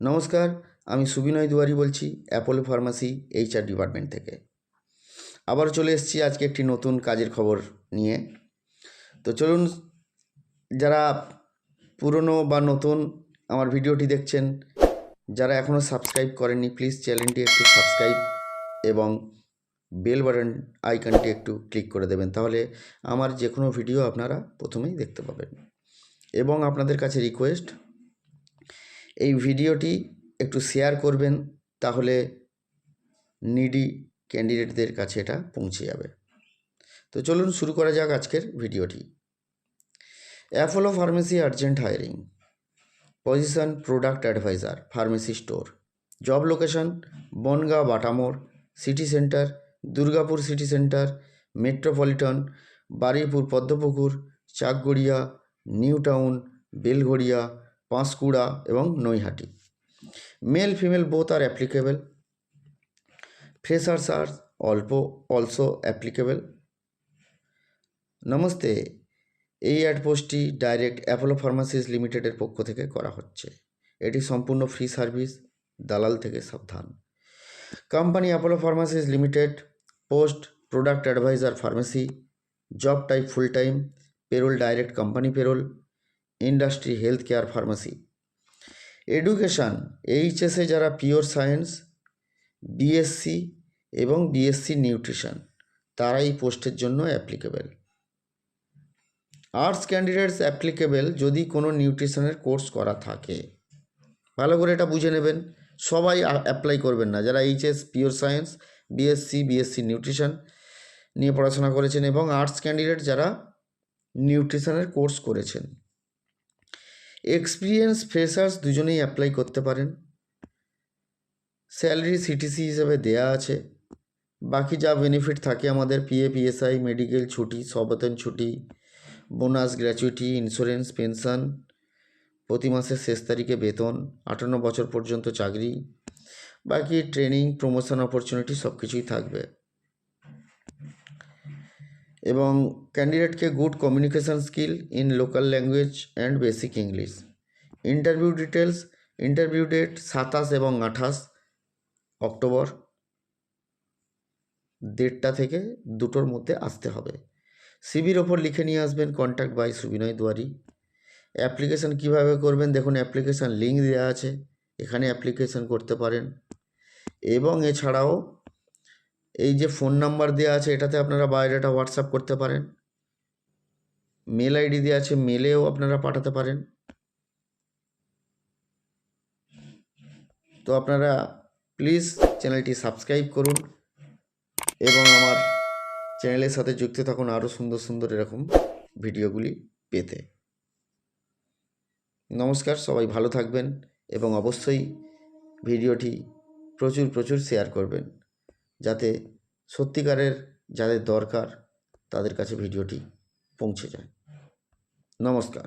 নমস্কার, আমি সুবিনয় দুয়ারি বলছি অ্যাপোলো ফার্মাসি এইচআর ডিপার্টমেন্ট থেকে। আবার চলে এসেছি আজকে একটি নতুন কাজের খবর নিয়ে। তো চলুন, যারা পুরনো বা নতুন আমার ভিডিওটি দেখছেন, যারা এখনও সাবস্ক্রাইব করেননি, প্লিজ চ্যানেলটি একটু সাবস্ক্রাইব এবং বেল বাটন, আইকনটি একটু ক্লিক করে দেবেন, তাহলে আমার যে কোনো ভিডিও আপনারা প্রথমেই দেখতে পাবেন। এবং আপনাদের কাছে রিকোয়েস্ট এই ভিডিওটি একটু শেয়ার করবেন, তাহলে নিডি ক্যান্ডিডেটদের কাছে এটা পৌঁছে যাবে। তো চলুন শুরু করা যাক আজকের ভিডিওটি। Apollo pharmacy urgent hiring position product advisor pharmacy store job location Bongaon Batamore city centre Durgapur city centre metropolitan Baruipur Padmapukur Chakgaria new town Belgharia Panskura এবং নৈহাটি। মেল ফিমেল বোথ আর অ্যাপ্লিকেবল ফ্রেশার্স আর অল্প also applicable namaste এই add পোস্টটি direct Apollo pharmacist লিমিটেডের পক্ষ থেকে করা হচ্ছে। এটি সম্পূর্ণ ফ্রি সার্ভিস দালাল থেকে সাবধান। Company Apollo pharmacies limited post product advisor pharmacy job type full time payroll direct company payroll industry health care pharmacy. Education, এইচএসে যারা পিওর সায়েন্স, বিএসসি এবং বিএসসি নিউট্রিশন তারা এই পোস্টের জন্য অ্যাপ্লিকেবেল। আর্টস ক্যান্ডিডেটস অ্যাপ্লিকেবেল যদি কোনো নিউট্রিশনের কোর্স করা থাকে। ভালো করে এটা বুঝে নেবেন। সবাই অ্যাপ্লাই করবেন না। যারা HS, pure science, BSc BSc nutrition নিয়ে পড়াশোনা করেছেন এবং আর্টস ক্যান্ডিডেট যারা নিউট্রিশনের কোর্স করেছেন। এক্সপিরিয়েন্স ফ্রেশার্স দুজনেই অ্যাপ্লাই করতে পারেন। স্যালারি সিটিসি হিসেবে দেয়া আছে। বাকি যা বেনিফিট থাকে আমাদের পিএ পিএসআই মেডিকেল ছুটি, সবেতন ছুটি বোনাস গ্র্যাচুইটি ইন্স্যুরেন্স পেনশন প্রতি মাসের শেষ তারিখে বেতন, আটান্ন বছর পর্যন্ত চাকরি, বাকি ট্রেনিং প্রমোশন অপরচুনিটি সব কিছুই থাকবে। এবং ক্যান্ডিডেটকে good communication skill in local language and basic English interview details interview date সাতাশ এবং আঠাশ অক্টোবর। দেড়টা থেকে দুটোর মধ্যে আসতে হবে। সিবির ওপর লিখে নিয়ে আসবেন contact by Subinoy Duari. Application কীভাবে করবেন? দেখুন অ্যাপ্লিকেশান লিঙ্ক দেওয়া আছে। এখানে অ্যাপ্লিকেশান করতে পারেন। এবং এছাড়াও এই যে ফোন নাম্বার দেওয়া আছে, এটাতে আপনারা বায়োডাটা হোয়াটসঅ্যাপ করতে পারেন। মেল আইডি দেওয়া আছে মেলেও আপনারা পাঠাতে পারেন। তো আপনারা প্লিজ চ্যানেলটি সাবস্ক্রাইব করুন এবং আমার চ্যানেলের সাথে যুক্ত থাকুন আরও সুন্দর সুন্দর এরকম ভিডিওগুলি পেতে। নমস্কার, সবাই ভালো থাকবেন এবং অবশ্যই ভিডিওটি প্রচুর প্রচুর শেয়ার করবেন। যাতে সত্যিকারের যাদের দরকার তাদের কাছে ভিডিওটি পৌঁছে যায়। নমস্কার।